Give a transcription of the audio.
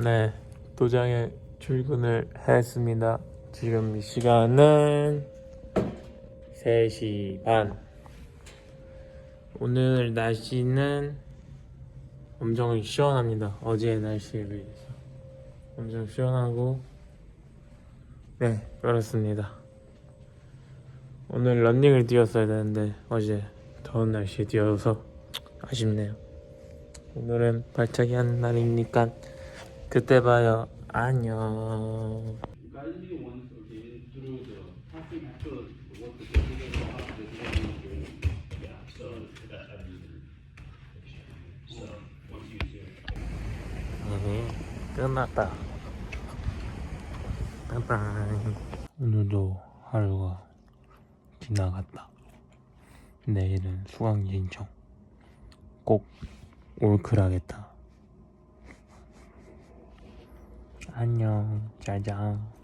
네, 도장에 출근을 했습니다. 지금 이 시간은 3시 반. 오늘 날씨는 엄청 시원합니다. 어제 날씨에 비해서. 엄청 시원하고, 네, 그렇습니다. 오늘 런닝을 뛰었어야 되는데, 어제 더운 날씨에 뛰어서 아쉽네요. 오늘은 발차기 하는 날이니까 그때 봐요. 안녕. 네, 끝났다. 빠이빠이. 오늘도 하루가 지나갔다. 내일은 수강 신청. 꼭 올클하겠다. 안녕, 짜장.